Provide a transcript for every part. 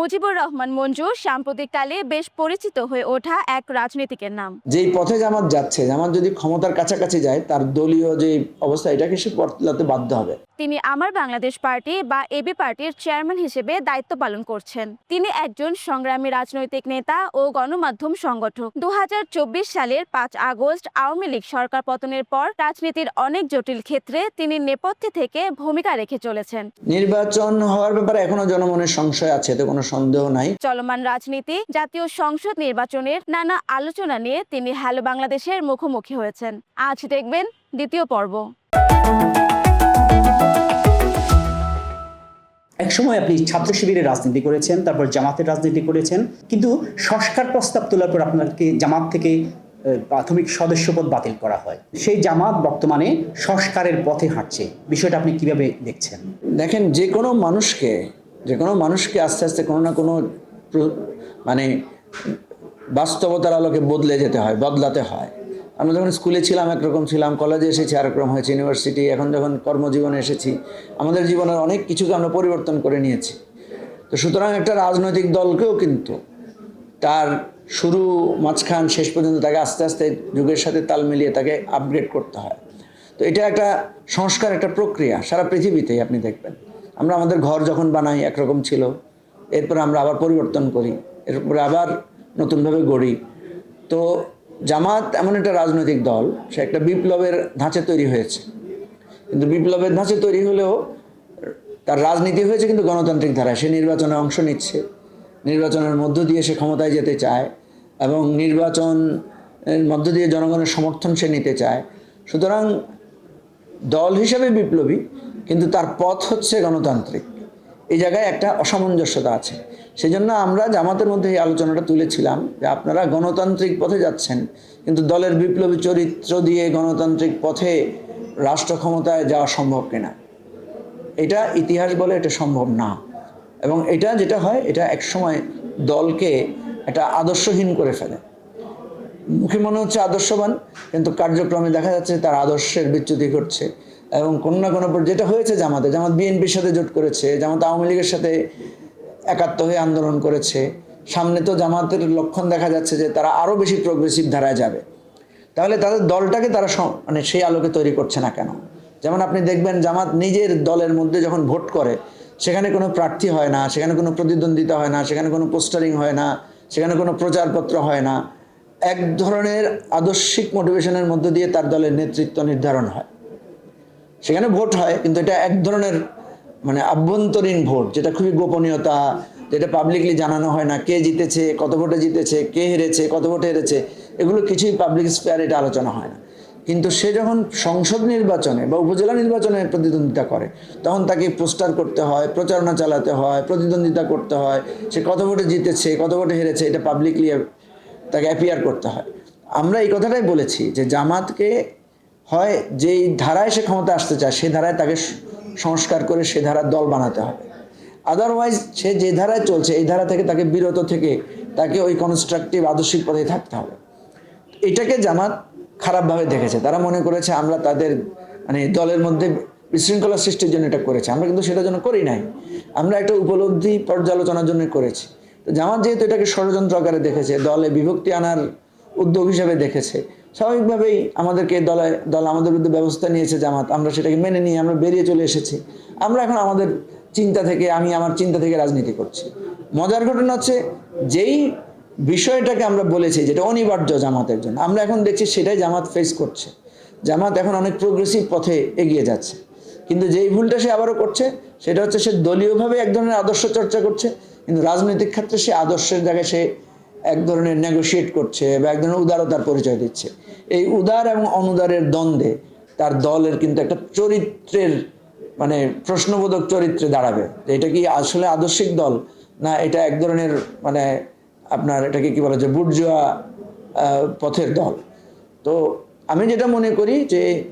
মুজিবুর রহমান মঞ্জু সাম্প্রতিককালে বেশ পরিচিত হয়ে ওঠা এক রাজনীতিকের নাম। যেই পথে জামাত যাচ্ছে জামাত যদি ক্ষমতার কাছাকাছি যায় তার দলীয় যে অবস্থা এটাকে সে বদলাতে বাধ্য হবে। তিনি আমার বাংলাদেশ পার্টি বা এবি পার্টির চেয়ারম্যান হিসেবে দায়িত্ব পালন করছেন। তিনি একজন সংগ্রামী রাজনৈতিক নেতা ও গণমাধ্যম সংগঠক। দু হাজার চব্বিশ সালের পাঁচ আগস্ট আওয়ামী লীগ সরকার পতনের পর রাজনীতির অনেক জটিল ক্ষেত্রে তিনি নেপথ্যে থেকে ভূমিকা রেখে চলেছেন। নির্বাচন হওয়ার ব্যাপারে এখনও জনমনের সংশয় আছে এতে কোনো সন্দেহ নাই। চলমান রাজনীতি জাতীয় সংসদ নির্বাচনের নানা আলোচনা নিয়ে তিনি হ্যালো বাংলাদেশের মুখোমুখি হয়েছেন। আজ দেখবেন দ্বিতীয় পর্ব। এক সময় আপনি ছাত্র শিবিরের রাজনীতি করেছেন তারপর জামাতের রাজনীতি করেছেন কিন্তু সংস্কার প্রস্তাব তোলার পর আপনাকে জামাত থেকে প্রাথমিক সদস্যপদ বাতিল করা হয়। সেই জামাত বর্তমানে সংস্কারের পথে হাঁটছে। বিষয়টা আপনি কীভাবে দেখছেন? দেখেন যে কোনো মানুষকে যে কোনো মানুষকে আস্তে আস্তে কোনো না কোনো মানে বাস্তবতার আলোকে বদলে যেতে হয়, বদলাতে হয়। আমরা যখন স্কুলে ছিলাম, একরকম ছিলাম, কলেজে এসেছি আরেকরকম হয়েছে, ইউনিভার্সিটি, এখন যখন কর্মজীবনে এসেছি, আমাদের জীবনের অনেক কিছুকে আমরা পরিবর্তন করে নিয়েছি। তো সুতরাং একটা রাজনৈতিক দলকেও কিন্তু তার শুরু, মাঝখান, শেষ পর্যন্ত তাকে আস্তে আস্তে যুগের সাথে তাল মিলিয়ে তাকে আপগ্রেড করতে হয়। তো এটা একটা সংস্কার, একটা প্রক্রিয়া সারা পৃথিবীতেই আপনি দেখবেন। আমরা আমাদের ঘর যখন বানাই একরকম ছিল, এরপরে আমরা আবার পরিবর্তন করি, এরপরে আবার নতুনভাবে গড়ি। তো জামাত এমন একটা রাজনৈতিক দল, সে একটা বিপ্লবের ধাঁচে তৈরি হয়েছে। কিন্তু বিপ্লবের ধাঁচে তৈরি হলেও তার রাজনীতি হয়েছে কিন্তু গণতান্ত্রিক ধারায়। সে নির্বাচনে অংশ নিচ্ছে, নির্বাচনের মধ্য দিয়ে সে ক্ষমতায় যেতে চায় এবং নির্বাচনের মধ্য দিয়ে জনগণের সমর্থন সে নিতে চায়। সুতরাং দল হিসেবে বিপ্লবী কিন্তু তার পথ হচ্ছে গণতান্ত্রিক। এই জায়গায় একটা অসামঞ্জস্যতা আছে। সেই জন্য আমরা জামাতের মধ্যে এই আলোচনাটা তুলেছিলাম যে আপনারা গণতান্ত্রিক পথে যাচ্ছেন, কিন্তু দলের বিপ্লবী চরিত্র দিয়ে গণতান্ত্রিক পথে রাষ্ট্র ক্ষমতায় যাওয়া সম্ভব কিনা? এটা ইতিহাস বলে এটা সম্ভব না। এবং এটা যেটা হয়, এটা একসময় দলকে একটা আদর্শহীন করে ফেলে। মুখে মনে হচ্ছে আদর্শবান, কিন্তু কার্যক্রমে দেখা যাচ্ছে তার আদর্শের বিচ্যুতি ঘটছে। এবং কোনো না কোনো যেটা হয়েছে জামাতে, জামাত বিএনপির সাথে জোট করেছে, জামাত আওয়ামী লীগের সাথে একাত্ম হয়ে আন্দোলন করেছে। সামনে তো জামাতের লক্ষণ দেখা যাচ্ছে যে তারা আরও বেশি প্রগ্রেসিভ ধারায় যাবে। তাহলে তাদের দলটাকে তারা মানে সেই আলোকে তৈরি করছে না কেন? যেমন আপনি দেখবেন জামাত নিজের দলের মধ্যে যখন ভোট করে, সেখানে কোনো প্রার্থী হয় না, সেখানে কোনো প্রতিদ্বন্দ্বিতা হয় না, সেখানে কোনো পোস্টারিং হয় না, সেখানে কোনো প্রচারপত্র হয় না। এক ধরনের আদর্শিক মোটিভেশনের মধ্য দিয়ে তার দলের নেতৃত্ব নির্ধারণ হয়। সেখানে ভোট হয়, কিন্তু এটা এক ধরনের মানে আভ্যন্তরীণ ভোট, যেটা খুবই গোপনীয়তা, যেটা পাবলিকলি জানানো হয় না কে জিতেছে, কত ভোটে জিতেছে, কে হেরেছে, কত ভোটে হেরেছে, এগুলো কিছুই পাবলিক স্পেয়ার এটা আলোচনা হয় না। কিন্তু সে যখন সংসদ নির্বাচনে বা উপজেলা নির্বাচনে প্রতিদ্বন্দ্বিতা করে, তখন তাকে পোস্টার করতে হয়, প্রচারণা চালাতে হয়, প্রতিদ্বন্দ্বিতা করতে হয়, সে কত ভোটে জিতেছে, কত ভোটে হেরেছে, এটা পাবলিকলি তাকে অ্যাপিয়ার করতে হয়। আমরা এই কথাটাই বলেছি যে জামাতকে হয় যেই ধারায় সে ক্ষমতা আসতে চায়, সে ধারায় তাকে সংস্কার করে সে ধারার দল বানাতে হবে। আদারওয়াইজ সে যে ধারায় চলছে, এই ধারা থেকে তাকে বিরত থেকে তাকে ওই কনস্ট্রাকটিভ আদর্শিক পথে থাকতে হবে। এটাকে জামাত খারাপভাবে দেখেছে। তারা মনে করেছে, আমরা তাদের মানে দলের মধ্যে বিশৃঙ্খলা সৃষ্টির জন্য এটা করেছি। আমরা কিন্তু সেটার জন্য করি নাই। আমরা একটা উপলব্ধি পর্যালোচনার জন্য করেছি। তো জামাত যেহেতু এটাকে ষড়যন্ত্র আকারে দেখেছে, দলে বিভক্তি আনার উদ্যোগ হিসেবে দেখেছে স্বাভাবিকভাবেই আমাদেরকে দলে, দল আমাদের বিরুদ্ধে ব্যবস্থা নিয়েছে জামাত। আমরা সেটাকে মেনে নিয়ে আমরা বেরিয়ে চলে এসেছি। আমরা এখন আমাদের চিন্তা থেকে, আমি আমার চিন্তা থেকে রাজনীতি করছি। মজার ঘটনা হচ্ছে, যেই বিষয়টাকে আমরা বলেছি, যেটা অনিবার্য জামাতের জন্য, আমরা এখন দেখছি সেটাই জামাত ফেস করছে। জামাত এখন অনেক প্রোগ্রেসিভ পথে এগিয়ে যাচ্ছে। কিন্তু যেই ভুলটা সে আবারও করছে, সেটা হচ্ছে সে দলীয়ভাবে এক ধরনের আদর্শ চর্চা করছে, কিন্তু রাজনৈতিক ক্ষেত্রে সে আদর্শের জায়গায় সে এক ধরনের নেগোশিয়েট করছে বা এক ধরনের উদারতার পরিচয় দিচ্ছে। এই উদার এবং অনুদারের দ্বন্দ্বে তার দলের কিন্তু একটা চরিত্রের মানে প্রশ্নবোধক চরিত্রে দাঁড়াবে। যে এটা কি আসলে আদর্শিক দল? না, এটা এক ধরনের মানে আপনার এটাকে কি বলা যায় বুর্জুয়া পথের দল। তো আমি যেটা মনে করি যে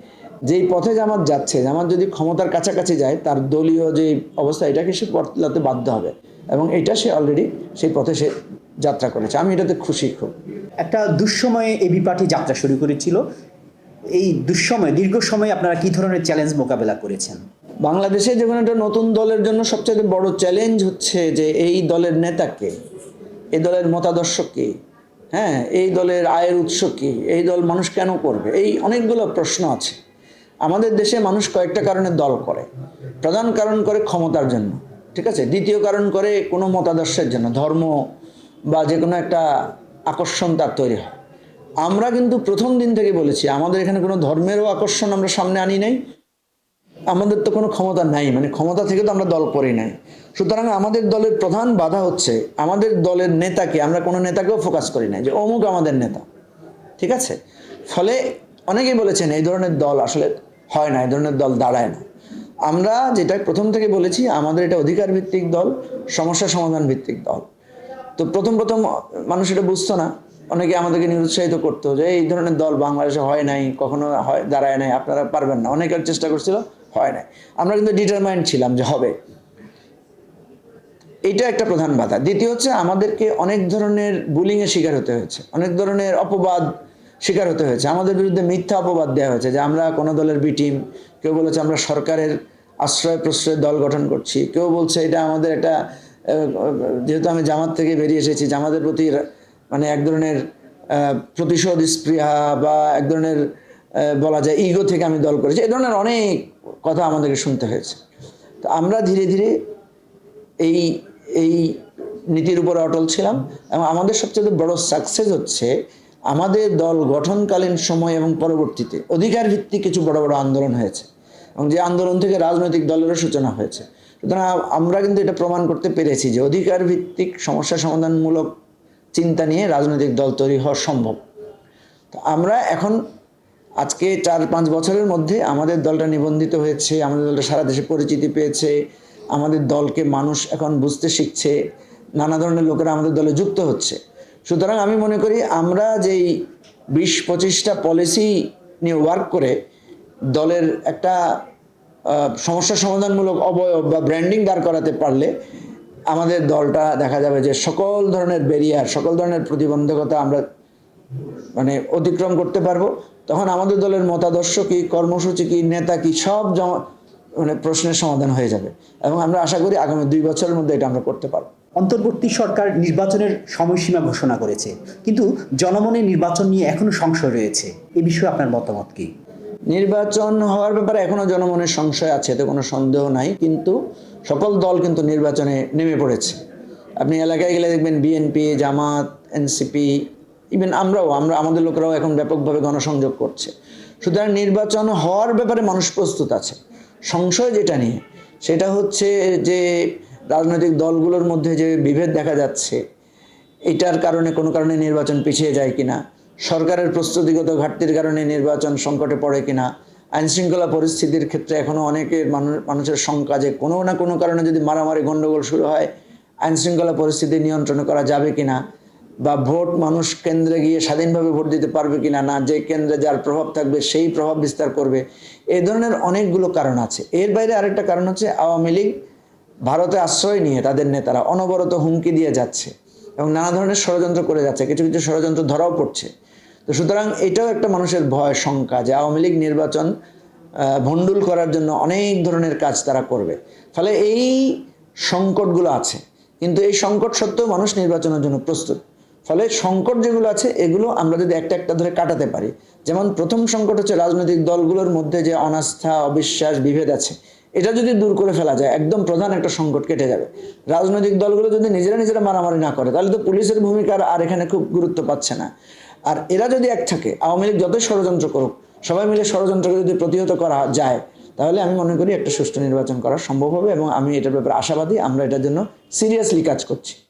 যেই পথে জামাত যাচ্ছে, জামাত যদি ক্ষমতার কাছাকাছি যায়, তার দলীয় যে অবস্থা, এটাকে সে বদলাতে বাধ্য হবে। এবং এটা সে অলরেডি সেই পথে সে যাত্রা করেছে। আমি এটাতে খুশি খুব। একটা দুঃসময়ে এবি পার্টি যাত্রা শুরু করেছিল। এই দুঃসময়ে দীর্ঘ সময়ে আপনারা কি ধরনের চ্যালেঞ্জ মোকাবেলা করেছেন? বাংলাদেশে যখন একটা নতুন দলের জন্য সবচেয়ে বড় চ্যালেঞ্জ হচ্ছে যে এই দলের নেতাকে এই দলের মতাদর্শ কি? হ্যাঁ এই দলের আয়ের উৎস কি? এই দল মানুষ কেন করবে? এই অনেকগুলো প্রশ্ন আছে। আমাদের দেশে মানুষ কয়েকটা কারণে দল করে। প্রধান কারণ করে ক্ষমতার জন্য ঠিক আছে? দ্বিতীয় কারণ করে কোনো মতাদর্শের জন্য ধর্ম বা যে কোনো একটা আকর্ষণ তার তৈরি হয়। আমরা কিন্তু প্রথম দিন থেকে বলেছি, আমাদের এখানে কোনো ধর্মেরও আকর্ষণ আমরা সামনে আনি নাই। আমাদের তো কোনো ক্ষমতা নাই মানে ক্ষমতা থেকে তো আমরা দল করি নাই। সুতরাং আমাদের দলের প্রধান বাধা হচ্ছে, আমাদের দলের নেতাকে, আমরা কোনো নেতাকেও ফোকাস করি নাই যে অমুক আমাদের নেতা। ঠিক আছে? ফলে অনেকেই বলেছেন, এই ধরনের দল আসলে হয় না, এই ধরনের দল দাঁড়ায় না। আমরা যেটা প্রথম থেকে বলেছি, আমাদের এটা অধিকার ভিত্তিক দল, সমস্যা সমাধান ভিত্তিক দল। তো প্রথম প্রথম মানুষ এটা বুঝতো না। অনেকে আমাদেরকে নিরুৎসাহিত করতো যে, এই ধরনের দল বাংলাদেশে হয় নাই, কখনো হয়, দাঁড়ায় নাই, আপনারা পারবেন না। অনেকের চেষ্টা করছিল, হয় নাই। আমরা কিন্তু ডিটারমাইন্ড ছিলাম যে হবে। এটা একটা প্রধান বাধা। দ্বিতীয় হচ্ছে আমাদেরকে অনেক ধরনের বুলিংয়ের শিকার হতে হয়েছে। অনেক ধরনের অপবাদ শিকার হতে হয়েছে। আমাদের বিরুদ্ধে মিথ্যা অপবাদ দেওয়া হয়েছে যে, আমরা কোনো দলের বি টিম কেউ বলেছে আমরা সরকারের আশ্রয় প্রশ্রয় দল গঠন করছি। কেউ বলছে, এটা আমাদের একটা যেহেতু আমি জামাত থেকে বেরিয়ে এসেছি, জামাতের প্রতি মানে এক ধরনের প্রতিশোধ স্পৃহা বা এক ধরনের বলা যায় ইগো থেকে আমি দল করেছি, এই ধরনের অনেক কথা আমাদেরকে শুনতে হয়েছে। তো আমরা ধীরে ধীরে এই এই নীতির উপর অটল ছিলাম এবং আমাদের সবচেয়ে বড় সাকসেস হচ্ছে আমাদের দল গঠনকালীন সময় এবং পরবর্তীতে অধিকার ভিত্তিক কিছু বড় বড় আন্দোলন হয়েছে। এবং যে আন্দোলন থেকে রাজনৈতিক দলেরও সূচনা হয়েছে। সুতরাং আমরা কিন্তু এটা প্রমাণ করতে পেরেছি যে অধিকার ভিত্তিক সমস্যা সমাধানমূলক চিন্তা নিয়ে রাজনৈতিক দল তৈরি হওয়া সম্ভব। তো আমরা এখন আজকে চার পাঁচ বছরের মধ্যে আমাদের দলটা নিবন্ধিত হয়েছে, আমাদের দলটা সারা দেশে পরিচিতি পেয়েছে, আমাদের দলকে মানুষ এখন বুঝতে শিখছে, নানা ধরনের লোকেরা আমাদের দলে যুক্ত হচ্ছে। সুতরাং আমি মনে করি আমরা যেই বিশ পঁচিশটা পলিসি নিয়ে ওয়ার্ক করে দলের একটা সমস্যা সমাধানমূলক অবয়ব বা ব্র্যান্ডিং দাঁড় করাতে পারলে আমাদের দলটা দেখা যাবে যে সকল ধরনের ব্যারিয়ার সকল ধরনের প্রতিবন্ধকতা আমরা মানে অতিক্রম করতে পারব। তখন আমাদের দলের মতাদর্শ কি, কর্মসূচি কি, নেতা কি, সব মানে প্রশ্নের সমাধান হয়ে যাবে এবং আমরা আশা করি আগামী দুই বছরের মধ্যে এটা আমরা করতে পারব। অন্তর্বর্তী সরকার নির্বাচনের সময়সীমা ঘোষণা করেছে, কিন্তু জনমনে নির্বাচন নিয়ে এখনও সংশয় রয়েছে। এ বিষয়ে আপনার মতামত কি? নির্বাচন হওয়ার ব্যাপারে এখনও জনমনের সংশয় আছে, এতে কোনো সন্দেহ নাই, কিন্তু সকল দল কিন্তু নির্বাচনে নেমে পড়েছে। আপনি এলাকায় গেলে দেখবেন বিএনপি জামাত এনসিপি ইভেন আমরাও, আমরা, আমাদের লোকেরাও এখন ব্যাপকভাবে গণসংযোগ করছে। সুতরাং নির্বাচন হওয়ার ব্যাপারে মানুষ প্রস্তুত আছে। সংশয় যেটা নিয়ে, সেটা হচ্ছে যে রাজনৈতিক দলগুলোর মধ্যে যে বিভেদ দেখা যাচ্ছে, এটার কারণে, কোনো কারণে নির্বাচন পিছিয়ে যায় কিনা সরকারের প্রস্তুতিগত ঘাটতির কারণে নির্বাচন সংকটে পড়ে কিনা, আইনশৃঙ্খলা পরিস্থিতির ক্ষেত্রে এখনও অনেকের মানুষ মানুষের শঙ্কা যে কোনো না কোনো কারণে যদি মারামারি, গণ্ডগোল শুরু হয়, আইনশৃঙ্খলা পরিস্থিতি নিয়ন্ত্রণ করা যাবে কিনা বা ভোট মানুষ কেন্দ্রে গিয়ে স্বাধীনভাবে ভোট দিতে পারবে কিনা, না যে কেন্দ্রে যার প্রভাব থাকবে সেই প্রভাব বিস্তার করবে এই ধরনের অনেকগুলো কারণ আছে। এর বাইরে আরেকটা কারণ হচ্ছে আওয়ামী লীগ ভারতে আশ্রয় নিয়ে তাদের নেতারা অনবরত হুমকি দিয়ে যাচ্ছে এবং নানা ধরনের ষড়যন্ত্র করে যাচ্ছে, কিছু কিছু ষড়যন্ত্র ধরাও পড়ছে। তো সুতরাং এটাও একটা মানুষের ভয়, শঙ্কা যে আওয়ামী লীগ নির্বাচন ভণ্ডুল করার জন্য অনেক ধরনের কাজ তারা করবে। ফলে এই সংকটগুলো আছে। কিন্তু এই সংকট সত্ত্বেও মানুষ নির্বাচনের জন্য প্রস্তুত। ফলে সংকট যেগুলো আছে, এগুলো আমরা যদি একটা একটা ধরে কাটাতে পারি। যেমন প্রথম সংকট হচ্ছে রাজনৈতিক দলগুলোর মধ্যে যে অনাস্থা, অবিশ্বাস, বিভেদ আছে। এটা যদি দূর করে ফেলা যায়, একদম প্রধান একটা সংকট কেটে যাবে। রাজনৈতিক দলগুলো যদি নিজেরা নিজেরা মারামারি না করে, তাহলে তো পুলিশের ভূমিকা আর- এখানে খুব গুরুত্ব পাচ্ছে না। আর এরা যদি এক থাকে, আওয়ামী লীগ যতই ষড়যন্ত্র করুক, সবাই মিলে ষড়যন্ত্রকে যদি প্রতিহত করা যায়, তাহলে আমি মনে করি একটা সুষ্ঠু নির্বাচন করা সম্ভব হবে এবং আমি এটার ব্যাপারে আশাবাদী, আমরা এটার জন্য সিরিয়াসলি কাজ করছি।